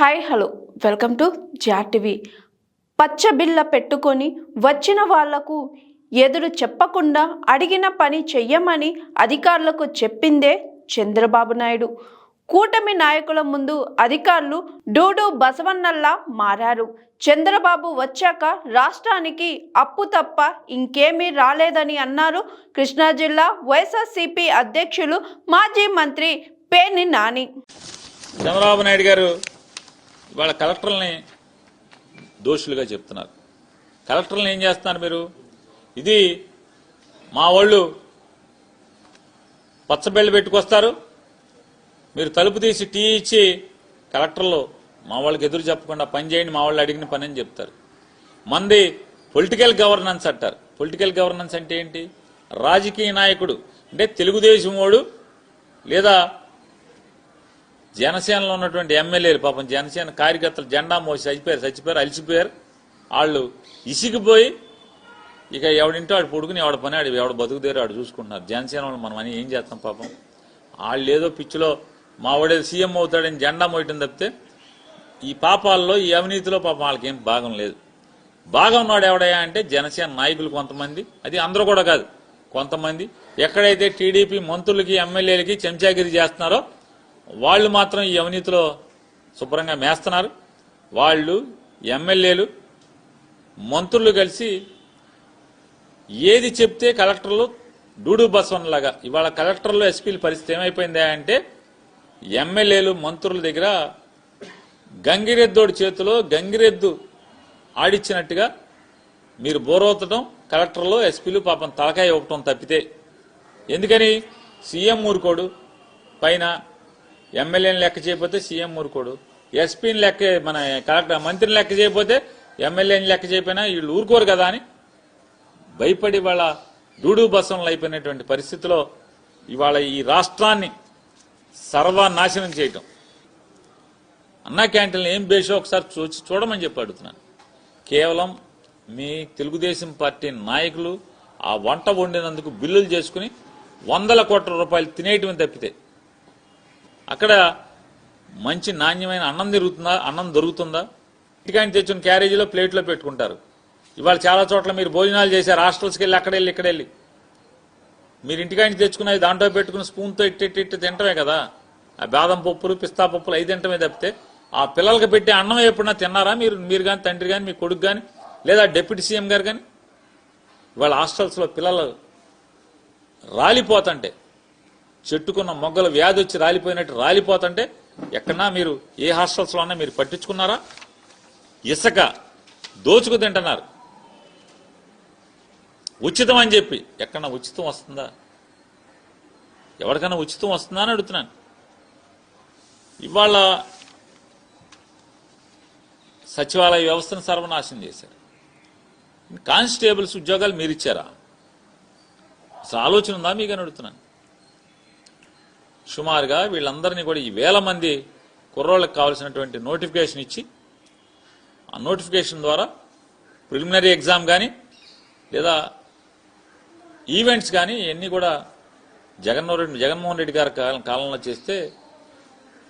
Hi hello. Welcome to జాటివి పచ్చబిల్ల పెట్టుకొని వచ్చిన వాళ్ళకు ఎదురు చెప్పకుండా అడిగిన పని చెయ్యమని అధికారులకు చెప్పిందే చంద్రబాబు నాయుడు. కూటమి నాయకుల ముందు అధికారులు డూడు బసవన్నల్లా మారారు. చంద్రబాబు వచ్చాక రాష్ట్రానికి అప్పు తప్ప ఇంకేమీ రాలేదని అన్నారు కృష్ణా జిల్లా వైఎస్ఆర్సీపీ అధ్యక్షులు మాజీ మంత్రి పేర్ని నాని. చంద్రబాబు నాయుడు గారు ఇవాళ కలెక్టర్లని దోషులుగా చెప్తున్నారు. కలెక్టర్లను ఏం చేస్తున్నారు మీరు? ఇది మా వాళ్ళు పచ్చబెళ్ళు పెట్టుకొస్తారు. మీరు తలుపు తీసి టీ ఇచ్చి కలెక్టర్లు మా వాళ్ళకి ఎదురు చెప్పకుండా పని చేయండి మా వాళ్ళు అడిగిన పని అని చెప్తారు. మంది పొలిటికల్ గవర్నెన్స్ అంటారు. పొలిటికల్ గవర్నెన్స్ అంటే ఏంటి? రాజకీయ నాయకుడు అంటే తెలుగుదేశం వాడు లేదా జనసేనలో ఉన్నటువంటి ఎమ్మెల్యేలు పాపం జనసేన కార్యకర్తలు జెండా మోసి చచ్చిపోయారు చచ్చిపోయారు అలిసిపోయారు. వాళ్ళు ఇసిగిపోయి ఇక ఎవడింటో ఆడు పొడుకుని ఎవడ పని ఆడు ఎవడ బతుకుదేరు ఆడు చూసుకుంటున్నారు. జనసేన వాళ్ళు మనం అని ఏం చేస్తాం పాపం? వాళ్ళు ఏదో పిచ్చిలో మా వాడేదో సీఎం అవుతాడని జెండా మోయటం తప్పితే ఈ పాపాల్లో ఈ అవినీతిలో పాపం వాళ్ళకేం భాగం లేదు. బాగా ఉన్నాడు ఎవడయా అంటే జనసేన నాయకులు కొంతమంది. అది అందరూ కూడా కాదు కొంతమంది. ఎక్కడైతే టీడీపీ మంత్రులకి ఎమ్మెల్యేలకి చెంచాగిరి చేస్తున్నారో వాళ్ళు మాత్రం ఈ అవినీతిలో శుభ్రంగా మేస్తున్నారు. వాళ్ళు ఎమ్మెల్యేలు మంత్రులు కలిసి ఏది చెప్తే కలెక్టర్లు డూడు బస్వన్లాగా ఇవాళ కలెక్టర్లు ఎస్పీల పరిస్థితి ఏమైపోయిందా అంటే ఎమ్మెల్యేలు మంత్రుల దగ్గర గంగిరెద్దోడి చేతిలో గంగిరెద్దు ఆడిచ్చినట్టుగా మీరు బోరవుతడం కలెక్టర్లు ఎస్పీలు పాపం తలకాయ ఇవ్వటం తప్పితే. ఎందుకని? సీఎం ఊరుకోడు. పైన ఎమ్మెల్యేని లెక్క చేయకపోతే సీఎం ఊరుకోడు. ఎస్పీని లెక్క మన కలెక్టర్ మంత్రిని లెక్క చేయకపోతే ఎమ్మెల్యేని లెక్క చేయకపోయినా వీళ్ళు ఊరుకోరు కదా అని భయపడి వాళ్ళ డూడు బసంలు అయిపోయినటువంటి పరిస్థితిలో ఇవాళ ఈ రాష్ట్రాన్ని సర్వనాశనం చేయటం. అన్నా క్యాంటీన్లు ఏం బేషో ఒకసారి చూసి చూడమని చెప్పి అడుగుతున్నాను. కేవలం మీ తెలుగుదేశం పార్టీ నాయకులు ఆ వంట వండినందుకు బిల్లులు చేసుకుని వందల కోట్ల రూపాయలు తినేయటం తప్పితే అక్కడ మంచి నాణ్యమైన అన్నం తిరుగుతుందా? అన్నం దొరుకుతుందా? ఇంటికాయని తెచ్చిన క్యారేజీలో ప్లేట్లో పెట్టుకుంటారు. ఇవాళ చాలా చోట్ల మీరు భోజనాలు చేశారు హాస్టల్స్కి వెళ్ళి అక్కడ వెళ్ళి ఇక్కడ వెళ్ళి. మీరు ఇంటికాయని తెచ్చుకున్నది దాంట్లో పెట్టుకుని స్పూన్తో ఇట్టి ఇట్టి ఇట్టి తింటమే కదా. ఆ బాదం పప్పులు పిస్తా పప్పులు అవి తింటమే తప్పితే ఆ పిల్లలకి పెట్టే అన్నం ఎప్పుడన్నా తిన్నారా మీరు? మీరు కానీ తండ్రి కానీ మీ కొడుకు కానీ లేదా డిప్యూటీ సీఎం గారు కానీ ఇవాళ హాస్టల్స్లో పిల్లలు రాలిపోతుంటే చెట్టుకున్న మొగ్గల వ్యాధి వచ్చి రాలిపోయినట్టు రాలిపోతుంటే ఎక్కడన్నా మీరు ఏ హాస్టల్స్లో ఉన్నా మీరు పట్టించుకున్నారా? ఇసుక దోచుకు తింటున్నారు. ఉచితం అని చెప్పి. ఎక్కడన్నా ఉచితం వస్తుందా? ఎవరికైనా ఉచితం వస్తుందా అని అడుగుతున్నాను. ఇవాళ సచివాలయ వ్యవస్థను సర్వనాశనం చేశారు. కానిస్టేబుల్స్ ఉద్యోగాలు మీరు ఇచ్చారా అసలు ఆలోచన ఉందా మీకు అని అడుగుతున్నాను. సుమారుగా వీళ్ళందరినీ కూడా ఈ వేల మంది కుర్రోళ్ళకి కావాల్సినటువంటి నోటిఫికేషన్ ఇచ్చి ఆ నోటిఫికేషన్ ద్వారా ప్రిలిమినరీ ఎగ్జామ్ కానీ లేదా ఈవెంట్స్ కానీ ఇవన్నీ కూడా జగన్మోహన్ రెడ్డి జగన్మోహన్ రెడ్డి గారి కాలంలో చేస్తే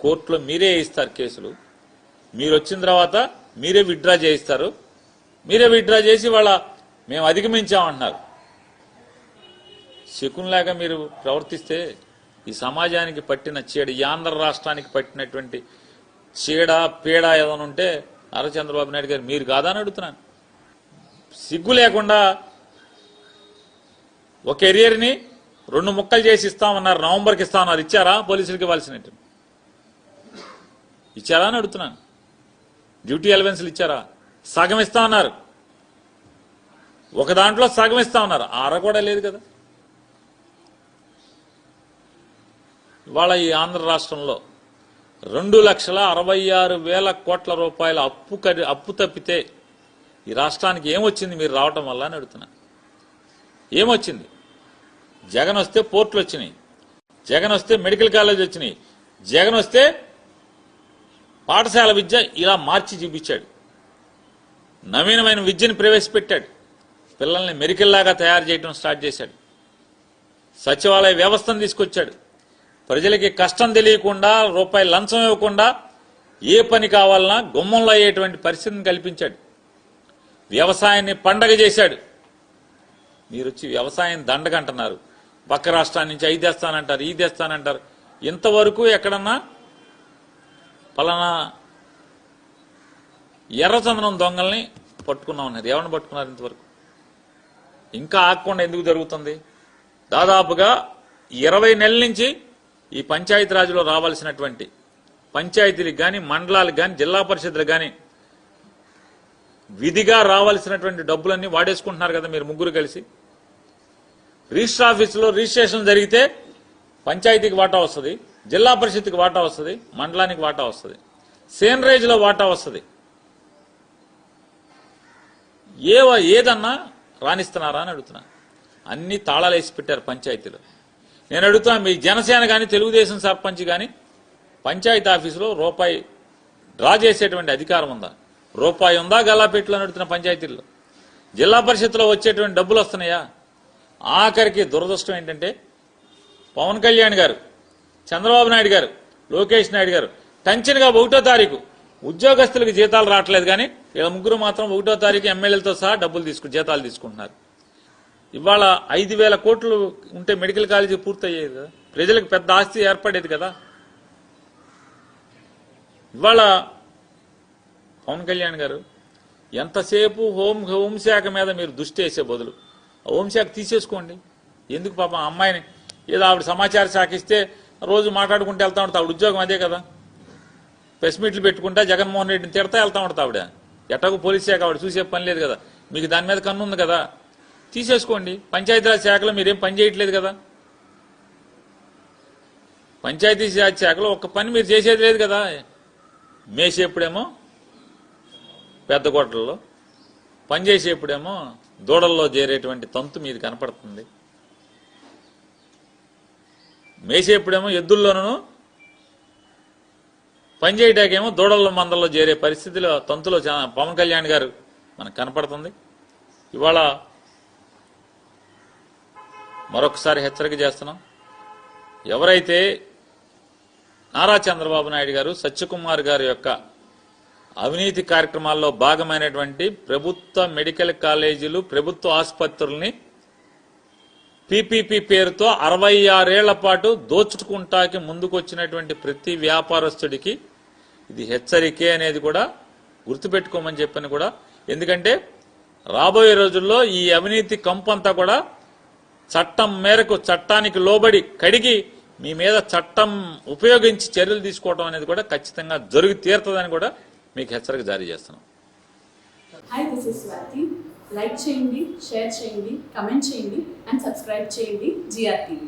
కోర్టులో మీరే ఇస్తారు కేసులు. మీరు వచ్చిన తర్వాత మీరే విత్డ్రా చేయిస్తారు. మీరే విత్డ్రా చేసి వాళ్ళ మేము అధిగమించామంటున్నారు. శకున్ లేక మీరు ప్రవర్తిస్తే ఈ సమాజానికి పట్టిన చీడ ఈ ఆంధ్ర రాష్ట్రానికి పట్టినటువంటి చీడ పీడ ఏదైనా ఉంటే నారా చంద్రబాబు నాయుడు గారు మీరు కాదా అని అడుగుతున్నాను. సిగ్గు లేకుండా ఒక కెరియర్ని రెండు ముక్కలు చేసి ఇస్తామన్నారు నవంబర్కి ఇస్తామన్నారు. ఇచ్చారా? పోలీసులకి ఇవ్వాల్సినట్టు. ఇచ్చారా అని అడుగుతున్నాను. డ్యూటీ అలవెన్స్లు ఇచ్చారా? సగం ఇస్తామన్నారు. ఒక దాంట్లో సగం ఇస్తామన్నారు. ఆర కూడా లేదు కదా. ఇవాళ ఈ ఆంధ్ర రాష్ట్రంలో రెండు లక్షల అరవై ఆరు వేల కోట్ల రూపాయల అప్పు కడి అప్పు తప్పితే ఈ రాష్ట్రానికి ఏమొచ్చింది మీరు రావటం వల్ల అని అడుగుతున్నా. ఏమొచ్చింది? జగన్ వస్తే పోర్టులు వచ్చినాయి. జగన్ వస్తే మెడికల్ కాలేజ్ వచ్చినాయి. జగన్ వస్తే పాఠశాల విద్య ఇలా మార్చి చూపించాడు. నవీనమైన విద్యను ప్రవేశపెట్టాడు. పిల్లల్ని మెరికల్లాగా తయారు చేయడం స్టార్ట్ చేశాడు. సచివాలయ వ్యవస్థను తీసుకొచ్చాడు. ప్రజలకి కష్టం తెలియకుండా రూపాయి లంచం ఇవ్వకుండా ఏ పని కావాలన్నా గుమ్మంలో అయ్యేటువంటి పరిస్థితిని కల్పించాడు. వ్యవసాయాన్ని పండగ చేశాడు. మీరు వచ్చి వ్యవసాయం దండగంటున్నారు పక్క రాష్ట్రాన్ని నుంచి ఐదు తెస్తానంటారు ఈ తెస్తానంటారు. ఇంతవరకు ఎక్కడన్నా పలానా ఎర్రచందనం దొంగల్ని పట్టుకున్నా ఉన్నారు ఎవరిని పట్టుకున్నారు ఇంతవరకు? ఇంకా ఆగకుండా ఎందుకు జరుగుతుంది? దాదాపుగా ఇరవై నెలల నుంచి ఈ పంచాయతీ రాజులో రావాల్సినటువంటి పంచాయతీలకు కానీ మండలాలకు కానీ జిల్లా పరిషత్లకు కానీ విధిగా రావాల్సినటువంటి డబ్బులన్నీ వాడేసుకుంటున్నారు కదా మీరు ముగ్గురు కలిసి. రిజిస్టర్ ఆఫీసులో రిజిస్ట్రేషన్ జరిగితే పంచాయతీకి వాటా వస్తుంది జిల్లా పరిషత్కి వాటా వస్తుంది మండలానికి వాటా వస్తుంది సేనరేజ్లో వాటా వస్తుంది. ఏ ఏదన్నా రాణిస్తున్నారా అని అడుగుతున్నా. అన్ని తాళాలు వేసి పెట్టారు పంచాయతీలో. నేను అడుగుతా మీ జనసేన కానీ తెలుగుదేశం సర్పంచ్ కానీ పంచాయతీ ఆఫీసులో రూపాయి డ్రా చేసేటువంటి అధికారం ఉందా? రూపాయి ఉందా గల్లాపెట్టులో నడుతున్న పంచాయతీల్లో? జిల్లా పరిషత్లో వచ్చేటువంటి డబ్బులు వస్తున్నాయా? ఆఖరికి దురదృష్టం ఏంటంటే పవన్ కళ్యాణ్ గారు చంద్రబాబు నాయుడు గారు లోకేష్ నాయుడు గారు టెన్షన్గా ఒకటో తారీఖు ఉద్యోగస్తులకు జీతాలు రావట్లేదు కానీ వీళ్ళ ముగ్గురు మాత్రం ఒకటో తారీఖు ఎమ్మెల్యేలతో సహా డబ్బులు తీసుకు జీతాలు తీసుకుంటున్నారు. ఇవాళ ఐదు వేల కోట్లు ఉంటే మెడికల్ కాలేజీ పూర్తయ్యేది కదా? ప్రజలకు పెద్ద ఆస్తి ఏర్పడేది కదా? ఇవాళ పవన్ కళ్యాణ్ గారు ఎంతసేపు హోం హోంశాఖ మీద మీరు దృష్టి వేసే బదులు హోంశాఖ తీసేసుకోండి. ఎందుకు పాపం అమ్మాయిని? ఏదో ఆవిడ సమాచార శాఖ ఇస్తే రోజు మాట్లాడుకుంటూ వెళ్తా ఉంటుంది ఆవిడ ఉద్యోగం అదే కదా. ప్రెస్ మీట్లు పెట్టుకుంటా జగన్మోహన్ రెడ్డిని తిడతా వెళ్తా ఉంటుంది ఆవిడ. ఎట్టకు పోలీస్ శాఖ ఆవిడ చూసే పని లేదు కదా. మీకు దాని మీద కన్ను ఉంది కదా. తీసేసుకోండి. పంచాయతీరాజ్ శాఖలో మీరేం పని చేయట్లేదు కదా. పంచాయతీ రాజ్ శాఖలో ఒక్క పని మీరు చేసేది లేదు కదా. మేసేప్పుడేమో పెద్ద కోటల్లో పని చేసేప్పుడేమో దూడల్లో చేరేటువంటి తంతు మీది కనపడుతుంది. మేసేప్పుడేమో ఎద్దుల్లోనూ పనిచేయటాకేమో దూడల్లో మందల్లో చేరే పరిస్థితిలో తంతులో చా- పవన్ కళ్యాణ్ గారు మనకు కనపడుతుంది. ఇవాళ మరొకసారి హెచ్చరిక చేస్తున్నాం. ఎవరైతే నారా చంద్రబాబు నాయుడు గారు సత్యకుమార్ గారి యొక్క అవినీతి కార్యక్రమాల్లో భాగమైనటువంటి ప్రభుత్వ మెడికల్ కాలేజీలు ప్రభుత్వ ఆసుపత్రుల్ని పీపీపీ పేరుతో అరవై ఆరేళ్ళ పాటు దోచుకుంటాకి ముందుకొచ్చినటువంటి ప్రతి వ్యాపారస్తుడికి ఇది హెచ్చరికే అనేది కూడా గుర్తుపెట్టుకోమని చెప్పని కూడా. ఎందుకంటే రాబోయే రోజుల్లో ఈ అవినీతి కంపంతా కూడా చట్టం మేరకు చట్టానికి లోబడి కడిగి మీ మీద చట్టం ఉపయోగించి చర్యలు తీసుకోవడం అనేది కూడా ఖచ్చితంగా జరిగి తీరుతుందని కూడా మీకు హెచ్చరిక జారీ చేస్తున్నాం. Hi this is Swathi like చేయండి షేర్ చేయండి కమెంట్ చేయండి అండ్ సబ్స్క్రైబ్ చేయండి జిఆర్టీవీ